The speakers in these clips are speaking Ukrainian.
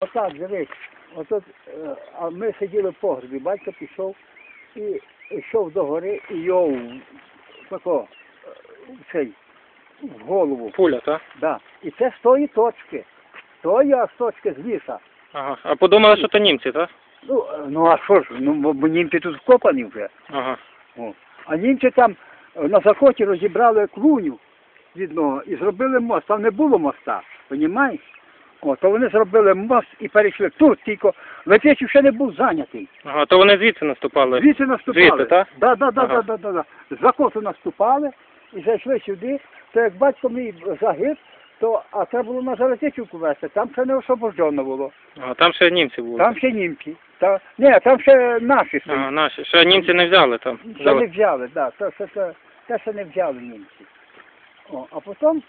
Отак, дивись, отут, е, а ми сиділи в погребі, батько пішов і йшов до гори і його в- тако, е, в цей, в голову. Пуля, так? Да. І це з тої точки. З тої аж точки з ліса. Ага. А подумали, що то німці, так? Ну, е, ну а що ж, ну бо- німці тут вкопані вже. Ага. О. А німці там на захоті розібрали клуню від нього і зробили мост. Там не було моста, розумієш? О, то вони зробили мост і перейшли. Тут тільки Летичів ще не був зайнятий. Ага, то вони звідси наступали. Звідси наступали. Звідси, так? Да, да, да, Ага. да, да, да, да. Закоту наступали і зайшли сюди. То як батько мій загиб, то а треба було на Залетичівку вести, там ще не освобождено було. Ага, там ще німці були. Там ще німці. Та, ні, там ще наші стоять. Ага, наші. Ще німці не взяли там. Ще не взяли, так. Да, це, це, це, те, що не взяли німці. О, а потім,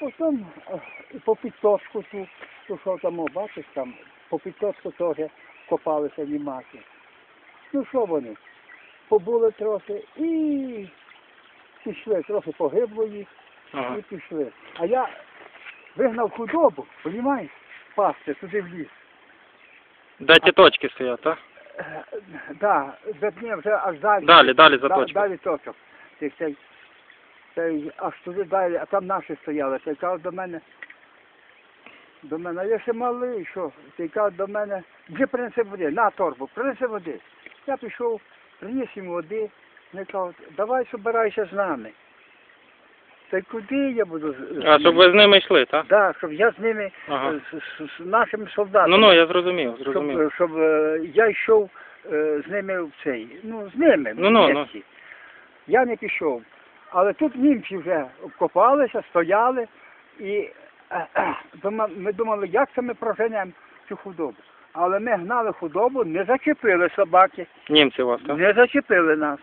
потім е, по підточку ту, ту, що там, бачиш, там, по підточку теж копалися німаки. Ну що вони? Побули трохи і пішли, трохи погибло їх Ага. і пішли. А я вигнав худобу, розумієш, пасти туди в ліс. Де ті точки стоять, так? Е, Да, ні, вже аж далі. Далі, далі за Да- точкою. Далі точок. Цей, цей, цей, аж туди далі, а там наші стояли. Цей каже до мене, до мене, я ще малий, що? Цей каже до мене, вже принеси води, на торбу, принеси води. Я пішов, приніс йому води, вони кажуть, давай собирайся з нами. Та й куди я буду А, щоб ви з ними йшли, так? Да, щоб я з ними, Ага. з, з, з нашими солдатами Ну, ну, я зрозумів, зрозумів. щоб, щоб е, я йшов е, з ними в цей, ну, з ними, Ну, ну, вместе. Я не пішов. Але тут німці вже обкопалися, стояли, і е, е, ми думали, як це ми проженемо цю худобу. Але ми гнали худобу, не зачепили собаки, Німці вас, так? не зачепили нас.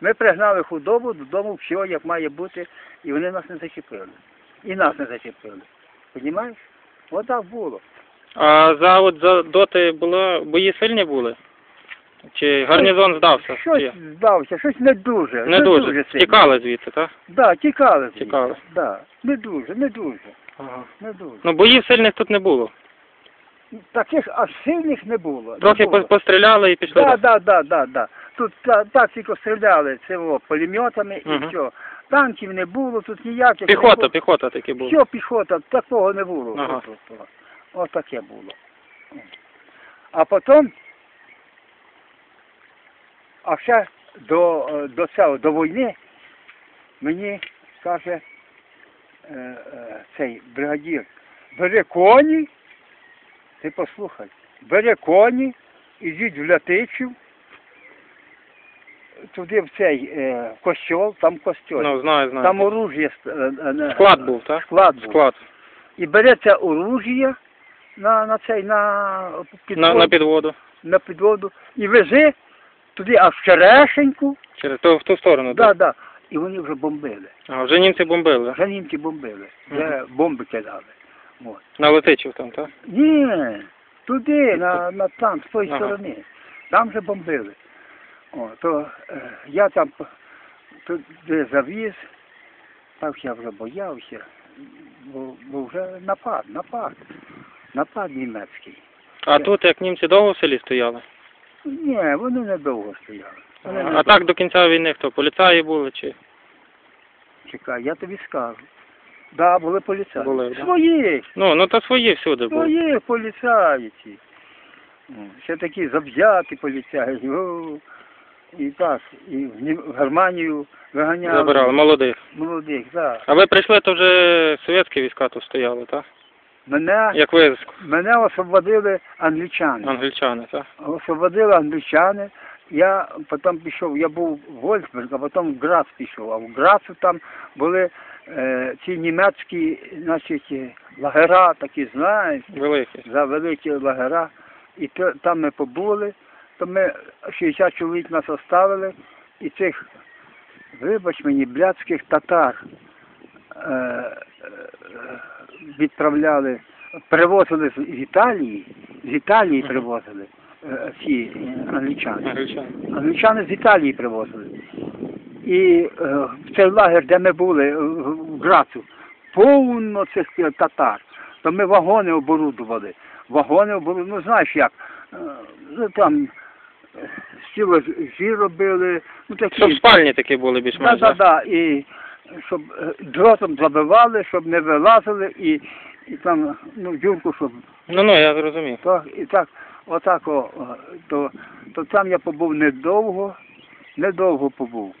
Ми пригнали худобу додому, все як має бути, і вони нас не зачепили. І нас не зачепили. Понімаєш? Отак було. А за от за доти було бої сильні були? Чи гарнізон здався? Щось здався, щось не дуже. Не дуже. сильно. Тікали звідси, так? Да, тікали. звідси. Тікали. Да. Не дуже, не дуже, Ага. не дуже. Ну, боїв сильних тут не було. Таких аж сильних не було. Трохи не було. постріляли і пішли. Да, далі. да, да, да, да. Тут та, так тільки стріляли цього пулеметами Мгм. і все. Танків не було, тут ніяких. не Піхота, було. піхота таки була. Все піхота, такого не було. Ага. Ось таке було. А потім, а ще до, е, до цього, до війни, мені каже е, е, цей бригадір, бери коні, ти послухай, бери коні, ідіть в Лятичів, туди в цей е, костьол, там костьол. Ну, знаю, знаю. Там е, Склад був, так? Склад був. Склад. І береться оружие на, на цей на підводу, На, на підводу. на підводу і вези туди аж в Черешеньку. Через ту, в ту сторону. Да, так? да. І вони вже бомбили. А, вже німці бомбили. Вже німці бомбили. Вже бомби кидали. От. На Летичів там, так? Ні, туди, на, на там, з тої Ага. сторони. Там вже бомбили. О, то е, я там п- туди завіз, так я вже боявся, бо, бо вже напад, напад, напад німецький. А тут як німці довго в селі стояли? Ні, вони недовго стояли. Вони А, недовго. так до кінця війни хто? Поліцаї були чи? Чекай, я тобі скажу. Да, були поліцаї. Були, да. Свої, Ну, ну то свої всюди були. свої поліцаї ці. Ще такі завзяті поліцаї. О, І так, і в Нім- в Германію виганяли. Забирали, молодих. Молодих, так. А ви прийшли, то вже совєтські війська тут стояли, так? Мене, Як ви мене освободили англічани. англічани, так? Освободили англічани. Я потім пішов, я був в Вольфсберг, а потім в Грац пішов. А в Грацу там були е, ці німецькі, значить, е, лагера, такі, знаєш, Великі. за великі лагера. І то, там ми побули, то ми 60 чоловік нас оставили, і цих, вибач мені, блядських татар е, е, відправляли, привозили з Італії, з Італії привозили е, ці е, англічани. Англічани. З Італії привозили. І е, в цей лагер, де ми були, в Грацу, повно цих татар. то ми вагони оборудували. Вагони оборудували, ну знаєш як, е, ну там е, стілажі робили, ну такі. Щоб спальні такі були більш-менш. да, да? да. І щоб е, дротом забивали, щоб не вилазили і, і там, ну, дюрку, щоб Ну ну я зрозумів. так, і так, отак, о, то, то там я побув недовго, недовго побув.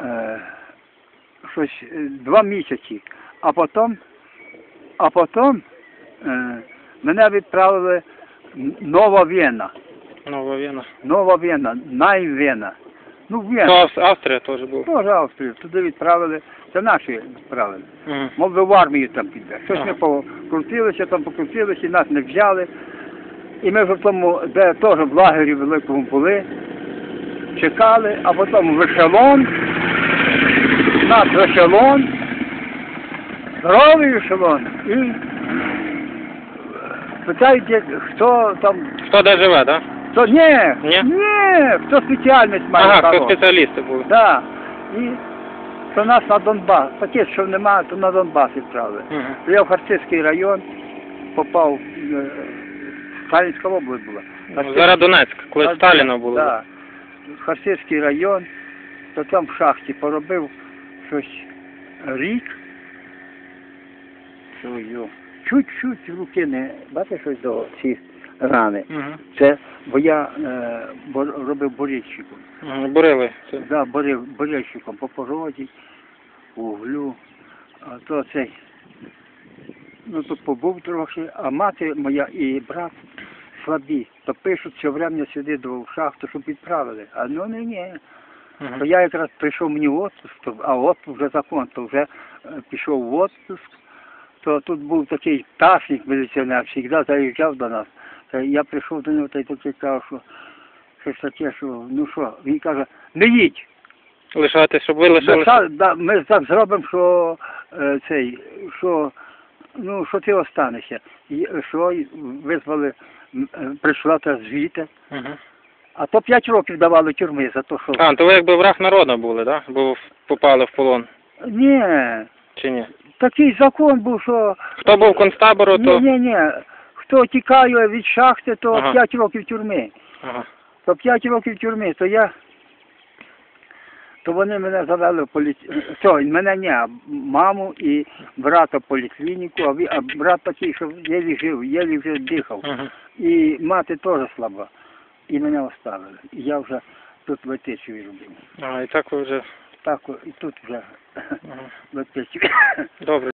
Е, щось е, два місяці. А потім, а потім е, мене відправили Нова Вена. Нова Вена. Нова Вена, Найвена. Ну, Вена. Ав- Австрія теж була. Теж Австрію. Туди відправили. Це наші відправили. Мов би в армію там піде. Щось ми покрутилися, там покрутилися, нас не взяли. І ми в тому, де теж в лагері великому були, чекали, а потім в ешелон, нас в ешелон, здоровий ешелон, і питають, як- хто там, Хто де живе, так? Хто, ні, Ні? ні, хто спеціальність має. Ага, хто спеціалісти були. Да. І то нас на Донбас. Таке, що немає, то на Донбас відправили. Мгм. Я в Харцизький район попав, е, Сталінська область була. Ну, Зараз Донецьк, коли Сталіна було. Да. Харцизький район, то там в шахті поробив щось рік. Свою. Чуть-чуть руки не, бачиш щось до ці рани. Мгм. Це, бо я е, бо- робив борільщиком. Бурили. Це. Да, борив болельщиком по породі, по углю. А то цей. Ну тут побув трохи, а мати моя і брат слабі, то пишуть все время сюди до шахту, щоб відправили. А ну не ні. То я якраз прийшов мені в отпуск, то, а отпуск вже закон, то вже е, пішов в отпуск, то тут був такий пташник міліціонер, завжди заїжджав до нас. Та я прийшов до нього та й такий казав, що щось таке, що ну що, він каже, не їдь. Лишати, щоб ви лишилися. Да, да, ми так зробимо, що е, цей, що ну що ти останешся. І, е, що визвали, м, е, прийшла та звідти. Мгм. А то п'ять років давали тюрми за те, що. А, то ви якби враг народу були, так? Да? Бо в- попали в полон. Ні, Чи ні? такий закон був, що Хто був концтабору, ні, то. ні, ні. Хто тікає від шахти, то Ага. п'ять років тюрми. Ага. То п'ять років тюрми, то я. То вони мене завели в полі... Мене не, а маму і брата в поліклініку, а, а брат такий, що єлі жив, єлі вже дихав. Мгм. І мати теж слаба. І мене оставили. І я вже тут витичеві робив. А, і так ви вже. Так, і тут вже Ага. витичеві. Добре.